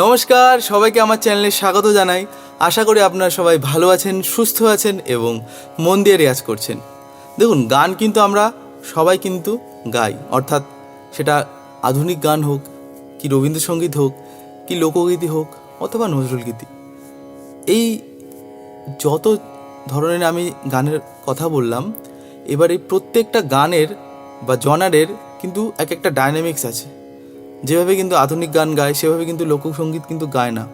নমস্কার, সবাইকে আমার চ্যানেলে স্বাগত জানাই। আশা করি আপনারা সবাই ভালো আছেন, সুস্থ আছেন এবং মন দিয়ে রেয়াজ করছেন। দেখুন, গান কিন্তু আমরা সবাই কিন্তু গাই। অর্থাৎ সেটা আধুনিক গান হোক, কি রবীন্দ্রসঙ্গীত হোক, কি লোকগীতি হোক, অথবা নজরুল গীতি। এই যত ধরনের আমি গানের কথা বললাম, এবার এই প্রত্যেকটা গানের বা জনারের কিন্তু এক একটা ডায়নামিক্স আছে। যেভাবে কিন্তু আধুনিক গান গায়, সেভাবে কিন্তু লোকসঙ্গীত কিন্তু গায় না।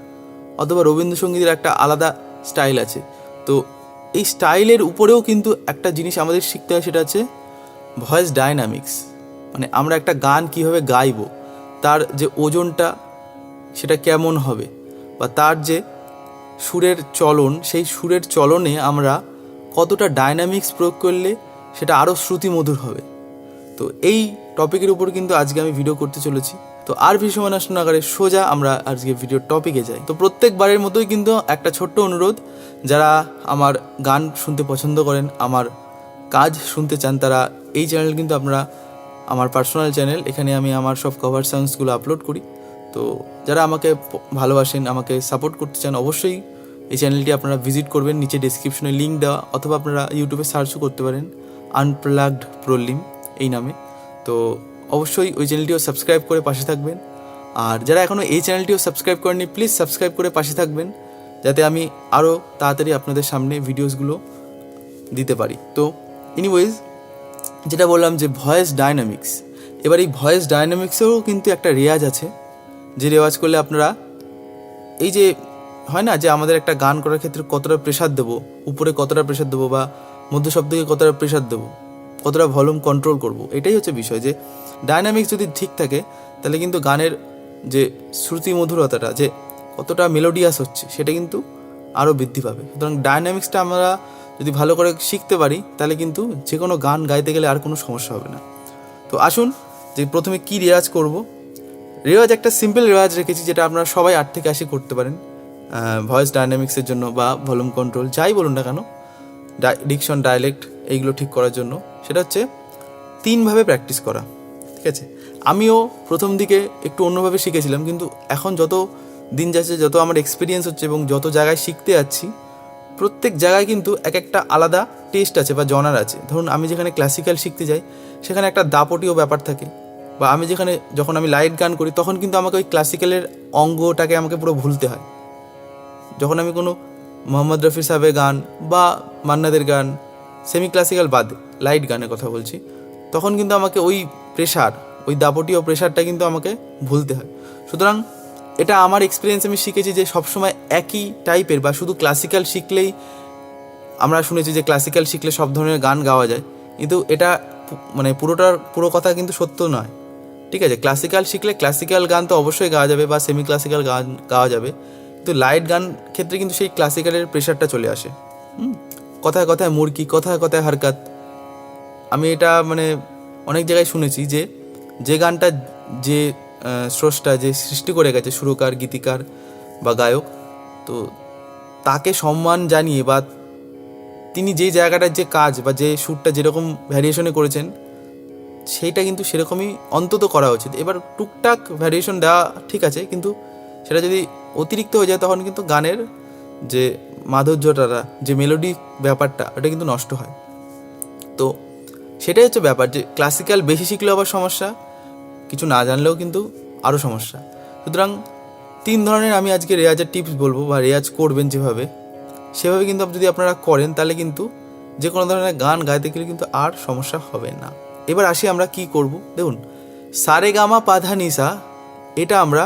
অথবা রবীন্দ্রসঙ্গীতের একটা আলাদা স্টাইল আছে। তো এই স্টাইলের উপরেও কিন্তু একটা জিনিস আমাদের শিখতে হয়, সেটা হচ্ছে ভয়েস ডায়নামিক্স মানে আমরা একটা গান কীভাবে গাইবো, তার যে ওজনটা, সেটা কেমন হবে, বা তার যে সুরের চলন, সেই সুরের চলনে আমরা কতটা ডায়নামিক্স প্রয়োগ করলে সেটা আরও শ্রুতিমধুর হবে। তো এই টপিকের উপর কিন্তু আজকে আমি ভিডিও করতে চলেছি। তো আর বেশি সময় সোজা আমরা আজকে ভিডিওর টপিকে যাই। তো প্রত্যেকবারের মতোই কিন্তু একটা ছোট্ট অনুরোধ, যারা আমার গান শুনতে পছন্দ করেন, আমার কাজ শুনতে চান, তারা এই চ্যানেল কিন্তু আপনারা আমার পার্সোনাল চ্যানেল এখানে আমি আমার সব কভার সাউন্ডসগুলো আপলোড করি। তো যারা আমাকে ভালোবাসেন, আমাকে সাপোর্ট করতে চান, অবশ্যই এই চ্যানেলটি আপনারা ভিজিট করবেন, নিচে ডিসক্রিপশনে লিঙ্ক দেওয়া, অথবা আপনারা ইউটিউবে সার্চও করতে পারেন আনপ্লাগড প্রলিম এই নামে। তো অবশ্যই ওই চ্যানেলটিও সাবস্ক্রাইব করে পাশে থাকবেন। আর যারা এখনও এই চ্যানেলটিও সাবস্ক্রাইব করেনি প্লিজ সাবস্ক্রাইব করে পাশে থাকবেন, যাতে আমি আরও তাড়াতাড়ি আপনাদের সামনে ভিডিওসগুলো দিতে পারি। তো এনিওয়েজ যেটা বললাম যে ভয়েস ডায়নামিক্স। এবার এই ভয়েস ডায়নামিক্সেও কিন্তু একটা রেওয়াজ আছে, যে রেওয়াজ করলে আপনারা এই যে হয় না যে আমাদের একটা গান করার ক্ষেত্রে কতটা প্রেশার দেবো, উপরে কতটা প্রেশার দেবো বা মধ্য শব্দকে কতটা প্রেশার দেবো, কতটা ভলিউম কন্ট্রোল করব, এটাই হচ্ছে বিষয় যে ডায়নামিক্স যদি ঠিক থাকে, তাহলে কিন্তু গানের যে শ্রুতি মধুরতাটা যে কতটা মেলোডিয়াস হচ্ছে, সেটা কিন্তু আরও বৃদ্ধি পাবে। সুতরাং ডায়নামিক্সটা আমরা যদি ভালো করে শিখতে পারি, তাহলে কিন্তু যে কোনো গান গাইতে গেলে আর কোনো সমস্যা হবে না। তো আসুন যে প্রথমে কি রেওয়াজ করব। রেওয়াজ একটা সিম্পল রেওয়াজ রেখেছি, যেটা আপনারা সবাই আট থেকে আশি করতে পারেন। ভয়েস ডায়নামিক্সের জন্য বা ভলিউম কন্ট্রোল যাই বলুন না কেন ডিকশন ডায়ালেক্ট এইগুলো ঠিক করার জন্য। সেটা হচ্ছে তিনভাবে প্র্যাকটিস করা। ঠিক আছে আমিও প্রথম দিকে একটু অন্যভাবে শিখেছিলাম, কিন্তু এখন যত দিন যাচ্ছে, যত আমার এক্সপিরিয়েন্স হচ্ছে এবং যত জায়গায় শিখতে যাচ্ছি, প্রত্যেক জায়গায় কিন্তু এক একটা আলাদা টেস্ট আছে বা জনার আছে। ধরুন, আমি যেখানে ক্লাসিক্যাল শিখতে যাই, সেখানে একটা দাপটীয় ব্যাপার থাকে বা আমি যেখানে যখন আমি লাইট গান করি, তখন কিন্তু আমাকে ওই ক্লাসিক্যালের অঙ্গটাকে আমাকে পুরো ভুলতে হয়। যখন আমি কোনো মোহাম্মদ রফি সাহেবের গান বা মান্নাদের গান সেমি ক্লাসিক্যাল বাদে লাইট গানের কথা বলছি, তখন কিন্তু আমাকে ওই প্রেশার ওই দাপটীয় প্রেশারটা কিন্তু আমাকে ভুলতে হয়। সুতরাং এটা আমার এক্সপিরিয়েন্স আমি শিখেছি যে সবসময় একই টাইপের বা শুধু ক্লাসিক্যাল শিখলেই আমরা শুনেছি যে ক্লাসিক্যাল শিখলে সব ধরনের গান গাওয়া যায়। কিন্তু এটা মানে পুরোটার, পুরো কথা কিন্তু সত্য নয়। ঠিক আছে ক্লাসিক্যাল শিখলে ক্লাসিক্যাল গান তো অবশ্যই গাওয়া যাবে বা সেমি ক্লাসিক্যাল গান গাওয়া যাবে। কিন্তু লাইট গান ক্ষেত্রে কিন্তু সেই ক্লাসিক্যালের প্রেশারটা চলে আসে? কথায় কথায় মুরকি কথায় কথায় হারকাত। আমি এটা মানে অনেক জায়গায় শুনেছি যে যে গানটা যে স্রষ্টা যে সৃষ্টি করে গেছে, সুরকার, গীতিকার বা গায়ক, তো তাকে সম্মান জানিয়ে বা তিনি যে জায়গাটার যে কাজ বা যে সুরটা যেরকম ভ্যারিয়েশনে করেছেন, সেইটা কিন্তু সেরকমই অন্তত করা উচিত। এবার টুকটাক ভ্যারিয়েশন দেওয়া ঠিক আছে, কিন্তু সেটা যদি অতিরিক্ত হয়ে যায়, তখন কিন্তু গানের যে মাধুর্যটা, যে মেলোডি ব্যাপারটা, ওটা কিন্তু নষ্ট হয়। তো সেটাই হচ্ছে ব্যাপার যে ক্লাসিক্যাল বেশি শিখলেও আবার সমস্যা, কিছু না জানলেও কিন্তু আরও সমস্যা। সুতরাং তিন ধরনের আমি আজকে রেয়াজের টিপস বলব বা রেয়াজ করবেন যেভাবে, সেভাবে কিন্তু যদি আপনারা করেন তাহলে কিন্তু যে কোনো ধরনের গান গাইতে গেলে কিন্তু আর সমস্যা হবে না। এবার আসি আমরা কি করব? দেখুন, সারে গামা পাধা নিসা, এটা আমরা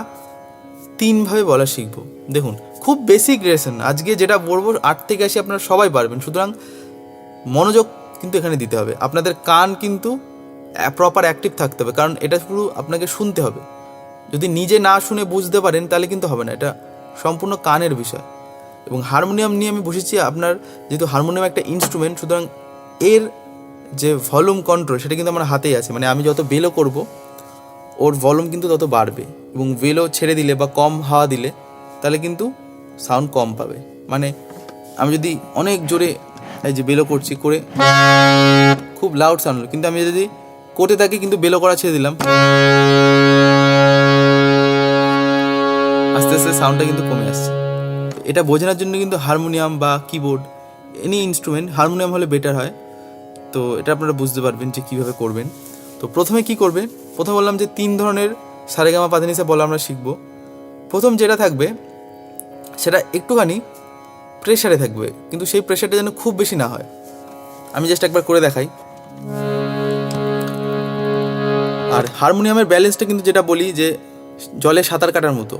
তিনভাবে বলা শিখব। দেখুন, খুব বেসিক রেশন আজকে যেটা বলব, আট থেকে আসি আপনারা সবাই পারবেন। সুতরাং মনোযোগ কিন্তু এখানে দিতে হবে। আপনাদের কান কিন্তু প্রপার অ্যাক্টিভ থাকতে হবে, কারণ এটা পুরো আপনাকে শুনতে হবে। যদি নিজে না শুনে বুঝতে পারেন, তাহলে কিন্তু হবে না, এটা সম্পূর্ণ কানের বিষয়। এবং হারমোনিয়াম নিয়ে আমি বসেছি, আপনার যেহেতু হারমোনিয়াম একটা ইনস্ট্রুমেন্ট সুতরাং এর যে ভলিউম কন্ট্রোল সেটা কিন্তু আমার হাতেই আছে। মানে আমি যত বেলো করব, ওর ভলিউম কিন্তু তত বাড়বে। এবং বেলো ছেড়ে দিলে বা কম হাওয়া দিলে, তাহলে কিন্তু সাউন্ড কম পাবে। মানে আমি যদি অনেক জোরে এই যে বেলো করছি, করে খুব লাউড সাউন্ড কিন্তু আমি যদি করতে থাকি, কিন্তু বেলো করা ছেড়ে দিলাম। আস্তে আস্তে সাউন্ডটা কিন্তু কমে আসছে। এটা বোঝানোর জন্য কিন্তু হারমোনিয়াম বা কিবোর্ড এনি ইনস্ট্রুমেন্ট হারমোনিয়াম হলে বেটার হয়। তো এটা আপনারা বুঝতে পারবেন যে কীভাবে করবেন। তো প্রথমে কি করবেন প্রথমে বললাম যে তিন ধরনের সারেগামা পাধানিসা বলা আমরা শিখব। প্রথম যেটা থাকবে, সেটা একটুখানি প্রেশারে থাকবে, কিন্তু সেই প্রেশারটা যেন খুব বেশি না হয়। আমি জাস্ট একবার করে দেখাই। আর হারমোনিয়ামের ব্যালেন্সটা কিন্তু যেটা বলি যে, জলে সাঁতার কাটার মতো।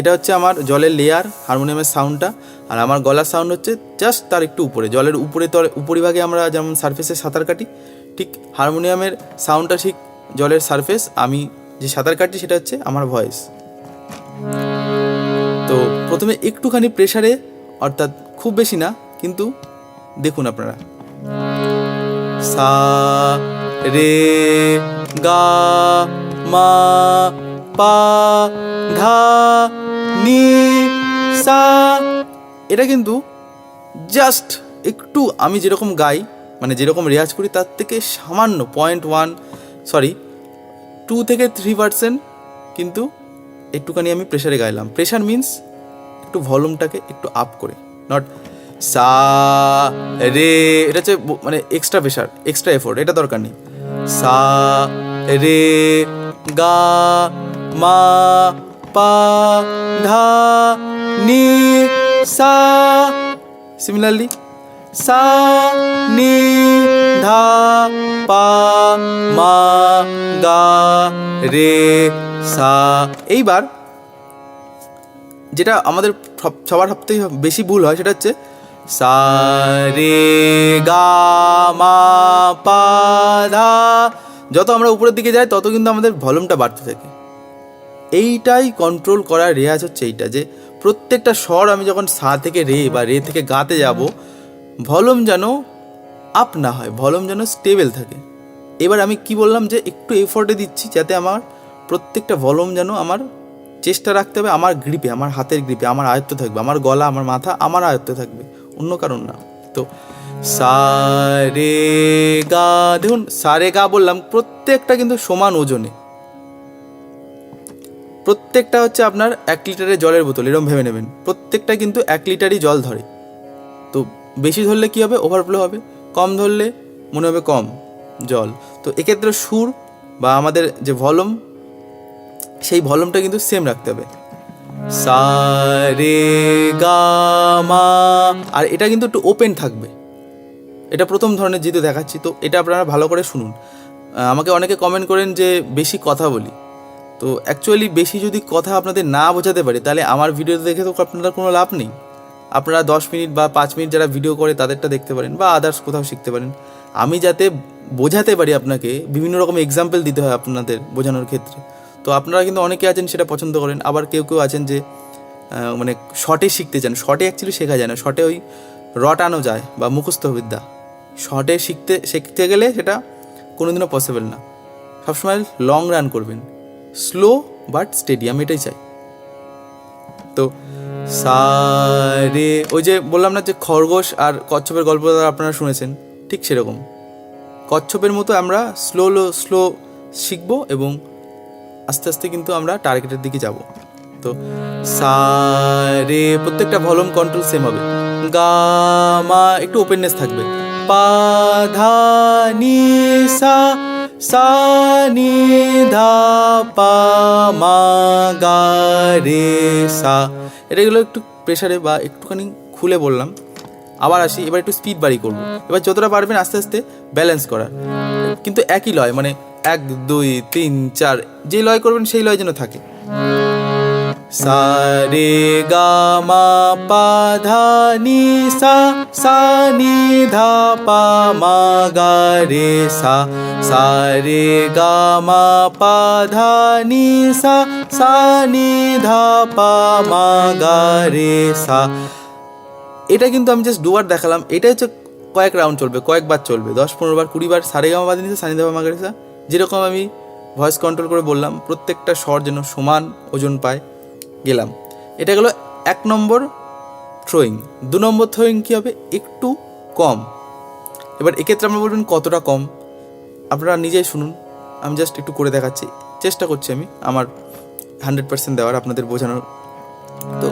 এটা হচ্ছে আমার জলের লেয়ার হারমোনিয়ামের সাউন্ডটা আর আমার গলার সাউন্ড হচ্ছে জাস্ট তার একটু উপরে। জলের উপরে তলে, উপরিভাগে আমরা যেমন সারফেসে সাঁতার কাটি, ঠিক হারমোনিয়ামের সাউন্ডটা ঠিক জলের সারফেস আমি যে সাঁতার কাটি সেটা হচ্ছে আমার ভয়েস তো প্রথমে একটুখানি প্রেসারে অর্থাৎ খুব বেশি না, কিন্তু দেখুন আপনারা। সা, রে, গা, মা, পা ধা নি, সা, এটা কিন্তু জাস্ট একটু আমি যেরকম গাই মানে যেরকম রেয়াজ করি, তার থেকে সামান্য পয়েন্ট ওয়ান সরি টু থেকে থ্রি পার্সেন্ট কিন্তু একটুখানি আমি প্রেশারে গাইলাম। প্রেশার মিন্স একটু ভলিউমটাকে একটু আপ করে। নট সা, রে, এটা হচ্ছে মানে এক্সট্রা প্রেশার এক্সট্রা এফোর্ট এটা দরকার নেই। সা, রে, গা, মা, পা ধা নি, সা সিমিলারলি সা, নি, ধা, পা, মা, গা, রে, সা, এইবার যেটা আমাদের সব- সবার সবথেকে বেশি ভুল হয় সেটা হচ্ছে সা রে গা, মা, পা, ধা, যত আমরা উপরের দিকে যাই তত কিন্তু আমাদের ভলিউমটা বাড়তে থাকে। এইটাই কন্ট্রোল করার রেয়াজ হচ্ছে এইটা যে প্রত্যেকটা স্বর আমি যখন সা থেকে রে বা রে থেকে গাতে যাব, ভলিউম যেন আপ না হয়, ভলিউম যেন স্টেবল থাকে। এবার আমি কি বললাম যে একটু এফোর্টে দিচ্ছি যাতে আমার প্রত্যেকটা ভলিউম যেন আমার চেষ্টা রাখতে হবে আমার গ্রিপে, আমার হাতের গ্রিপে, আমার আয়ত্ত থাকবে, আমার গলা, আমার মাথা, আমার আয়ত্ত থাকবে, অন্য কারণ না। তো সা রে গা, দেখুন সা রে গা বললাম, প্রত্যেকটা কিন্তু সমান ওজনে। প্রত্যেকটা হচ্ছে আপনার এক লিটারের জলের বোতল এরকম ভেবে নেবেন। প্রত্যেকটা কিন্তু এক লিটারই জল ধরে। তো বেশি ধরলে কী হবে? ওভারফ্লো হবে। কম ধরলে মনে হবে কম জল। তো এক্ষেত্রে সুর বা আমাদের যে ভলম সেই ভলমটা কিন্তু সেম রাখতে হবে। সা, রে, গা, মা, আর এটা কিন্তু একটু ওপেন থাকবে। এটা প্রথম ধরনের যেহেতু দেখাচ্ছি, তো এটা আপনারা ভালো করে শুনুন। আমাকে অনেকে কমেন্ট করেন যে বেশি কথা বলি। তো অ্যাকচুয়ালি বেশি যদি কথা আপনাদের না বোঝাতে পারে, তাহলে আমার ভিডিও দেখে তো আপনাদের কোনো লাভ নেই। আপনারা দশ মিনিট বা পাঁচ মিনিট যারা ভিডিও করে, তাদেরটা দেখতে পারেন বা আদার্স কোথাও শিখতে পারেন। আমি যাতে বোঝাতে পারি আপনাকে, বিভিন্ন রকম এক্সাম্পল দিতে হয় আপনাদের বোঝানোর ক্ষেত্রে। তো আপনারা কিন্তু অনেকে আছেন সেটা পছন্দ করেন, আবার কেউ কেউ আছেন যে মানে শর্টে শিখতে চান। শর্টে অ্যাকচুয়ালি শেখা যায় না। শর্টে ওই রটানো যায় বা মুখস্থ বিদ্যা শর্টে শিখতে শিখতে গেলে সেটা কোনোদিনও পসিবল না। সবসময় লং রান করবেন। স্লো বাট স্টেডি আমি এটাই চাই। তো সারে, ওই যে বললাম না যে খরগোশ আর কচ্ছপের গল্প আপনারা শুনেছেন, ঠিক সেরকম। কচ্ছপের মতো আমরা স্লো স্লো শিখব এবং আস্তে আস্তে কিন্তু আমরা টার্গেটের দিকে যাব। তো সারে, প্রত্যেকটা ভলিউম কন্ট্রোল সেম হবে। গা মা একটু ওপেননেস থাকবে। পা, ধা, নি, সা সা, নি, ধা, পা, মা, গা, রে, সা। এটাগুলো একটু প্রেসারে বা একটুখানি খুলে বললাম। আবার আসি, এবার একটু স্পিড বাড়ি করব। এবার যতটা পারবেন আস্তে আস্তে ব্যালেন্স করার। কিন্তু একই লয় মানে এক, দুই, তিন, চার, যে লয় করবেন সেই লয় যেন থাকে। সা, রে, গা, মা, পা, ধা, নি, সা সা, নি, ধা, পা, মা, গা, রে, সা। সা, রে, গা, মা, পা, ধা, নি, সা সা, নি, ধা, পা, মা, গা, রে, সা। এটা কিন্তু আমি জাস্ট দুবার দেখালাম। এটা হচ্ছে কয়েক রাউন্ড চলবে, কয়েকবার চলবে। দশ, পনেরো বার, কুড়ি বার সারে গামা বাদিয়ে নিতে সানি দেওয়া মাগারেসা। যেরকম আমি ভয়েস কন্ট্রোল করে বললাম, প্রত্যেকটা স্বর যেন সমান ওজন পায়, গেলাম। এটা গেলো এক নম্বর থ্রোয়িং দু নম্বর থ্রোয়িং কী হবে? একটু কম। এবার এক্ষেত্রে আমরা বলবেন কতটা কম? আপনারা নিজেই শুনুন। আমি জাস্ট একটু করে দেখাচ্ছি। চেষ্টা করছি আমি আমার হান্ড্রেড পার্সেন্ট দেওয়ার, আপনাদের বোঝানোর। তো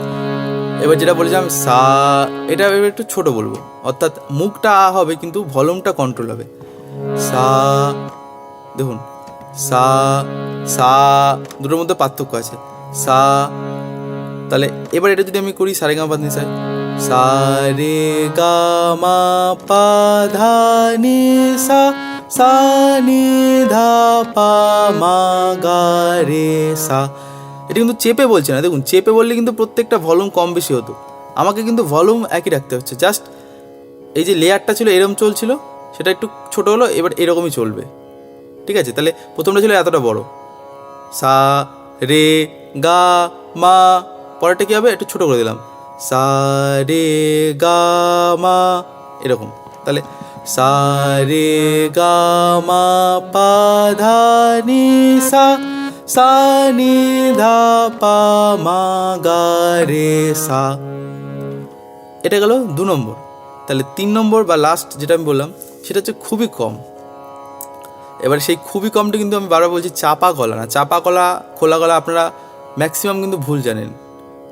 এবার যেটা বলেছিলাম, সা, এটা এবার একটু ছোট বলব। অর্থাৎ মুখটা আ হবে, কিন্তু ভলিউমটা কন্ট্রোল হবে। সা, দেখুন, সা সা, দুটোর মধ্যে পার্থক্য আছে। সা, তাহলে এবার এটা যদি আমি করি সারে গা পা নিসাই সা রে গা মা পা ধা নি সা সা নি ধা পা মা গা রে সা। এটা কিন্তু চেপে বলছে না। দেখুন, চেপে বললে কিন্তু প্রত্যেকটা ভলিউম কম বেশি হতো। আমাকে কিন্তু ভলিউম একই রাখতে হচ্ছে। জাস্ট এই যে লেয়ারটা ছিল এরকম চলছিল, সেটা একটু ছোট হলো, এবার এরকমই চলবে। ঠিক আছে? তাহলে প্রথমটা ছিল এতটা বড়। সা, রে, গা, মা, পরেরটা কী হবে? একটু ছোট করে দিলাম। সা, রে, গা, মা, এরকম। তাহলে সা, রে, গা, মা, পা, ধা, নি, সা সা নি ধা পা মা রে সা এটা গেল দু নম্বর। তাহলে তিন নম্বর বা লাস্ট যেটা আমি বললাম, সেটা হচ্ছে খুবই কম। এবার সেই খুবই কমটা কিন্তু আমি বারবার বলছি চাপা গলা না। চাপা গলা, খোলা গলা আপনারা ম্যাক্সিমাম কিন্তু ভুল জানেন।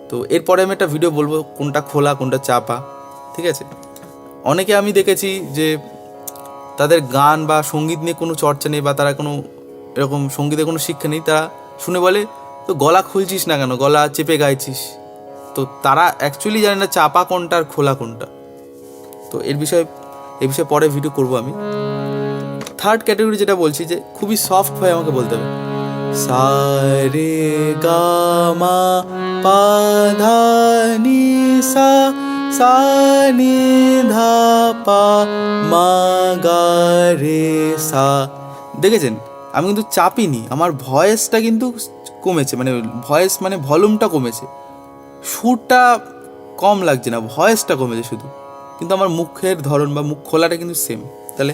তো এরপরে আমি একটা ভিডিও বলব, কোনটা খোলা, কোনটা চাপা, ঠিক আছে? অনেকে আমি দেখেছি যে তাদের গান বা সংগীত নিয়ে কোনো চর্চা নেই বা তারা কোনো এরকম সঙ্গীতে কোনো শিক্ষা নেই, তারা শুনে বলে, তো গলা খুলছিস না কেন? গলা চেপে গাইছিস। তো তারা অ্যাকচুয়ালি জানে না চাপা কোনটা আর খোলা কোনটা। তো এর বিষয়ে এই বিষয়ে পরে ভিডিও করব আমি। থার্ড ক্যাটাগরি যেটা বলছি যে খুবই সফট হয়ে আমাকে বলতে হবে। সা রে গা মা পা ধা নি সা সা নি ধা পা মা গা রে সা। দেখেছেন? আমি কিন্তু চাপিনি। আমার ভয়েসটা কিন্তু কমেছে মানে ভয়েস মানে ভলিউমটা কমেছে। সুরটা কম লাগছে না, ভয়েসটা কমেছে শুধু। কিন্তু আমার মুখের ধরন বা মুখ খোলাটা কিন্তু সেম তাহলে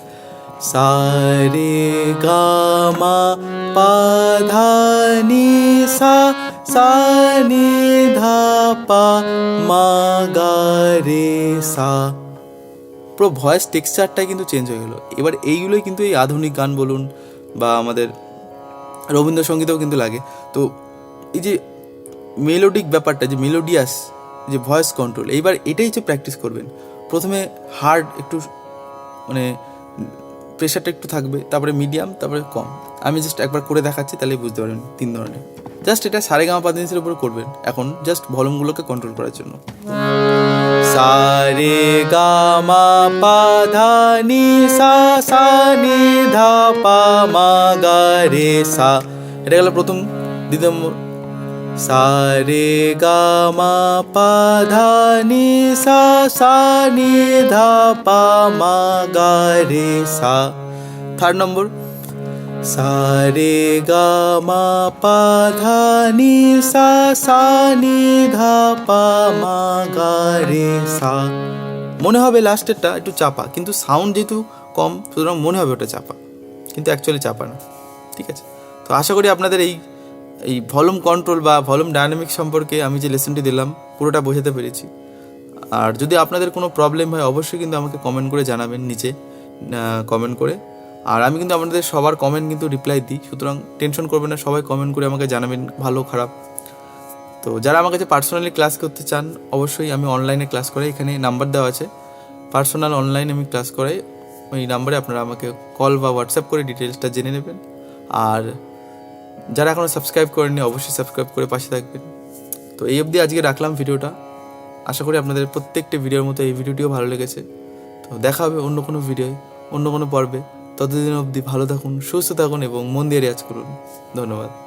সা রে গা মা পা ধা নি সা সা নি ধা পা মা গা রে সা। পুরো ভয়েস টেক্সচারটাই কিন্তু চেঞ্জ হয়ে গেলো। এবার এইগুলোই কিন্তু এই আধুনিক গান বলুন বা আমাদের রবীন্দ্রসঙ্গীতেও কিন্তু লাগে। তো এই যে মেলোডিক ব্যাপারটা, যে মেলোডিয়াস যে ভয়েস কন্ট্রোল এইবার এটাই হচ্ছে প্র্যাকটিস করবেন। প্রথমে হার্ড একটু মানে প্রেশারটা একটু থাকবে, তারপরে মিডিয়াম তারপরে কম। আমি জাস্ট একবার করে দেখাচ্ছি, তাহলেই বুঝতে পারবেন তিন ধরনের। জাস্ট এটা সারে গামা পাদিনিসের উপরে করবেন। এখন জাস্ট ভলিউমগুলোকে কন্ট্রোল করার জন্য। সারে গামা পা ধা সা সা ধা পা রে সা। এটা গেল প্রথম। দ্বিতীয় নম্বর। সা রে গা মা পা ধা নি সা। সা নি ধা পা মা গা রে সা। Third number. সা রে গা মা পা ধা নি সা। সা নি ধা পা মা গা রে সা। মনে হবে লাস্টেরটা একটু চাপা, কিন্তু সাউন্ড যেহেতু কম, সুতরাং মনে হবে ওটা চাপা। কিন্তু অ্যাকচুয়ালি চাপা না, ঠিক আছে? তো আশা করি আপনাদের এই এই ভলিউম কন্ট্রোল বা ভলিউম ডায়নামিক সম্পর্কে আমি যে লেসনটি দিলাম, পুরোটা বোঝাতে পেরেছি। আর যদি আপনাদের কোনো প্রবলেম হয়, অবশ্যই কিন্তু আমাকে কমেন্ট করে জানাবেন নিচে কমেন্ট করে। আর আমি কিন্তু আপনাদের সবার কমেন্ট কিন্তু রিপ্লাই দিই, সুতরাং টেনশন করবেন না, সবাই কমেন্ট করে আমাকে জানাবেন ভালো, খারাপ। তো যারা আমার কাছে পার্সোনালি ক্লাস করতে চান, অবশ্যই আমি অনলাইনে ক্লাস করাই, এখানে নাম্বার দেওয়া আছে। পার্সোনাল অনলাইনে আমি ক্লাস করাই। ওই নাম্বারে আপনারা আমাকে কল বা হোয়াটসঅ্যাপ করে ডিটেলসটা জেনে নেবেন। আর যারা এখনও সাবস্ক্রাইব করেননি, অবশ্যই সাবস্ক্রাইব করে পাশে থাকবেন। তো এই অবধি আজকে রাখলাম ভিডিওটা। আশা করি আপনাদের প্রত্যেকটা ভিডিওর মতো এই ভিডিওটিও ভালো লেগেছে। তো দেখা হবে অন্য কোনো ভিডিও অন্য কোনো পর্বে। ততদিন অবধি ভালো থাকুন, সুস্থ থাকুন এবং মন দিয়ে রেয়াজ করুন। ধন্যবাদ।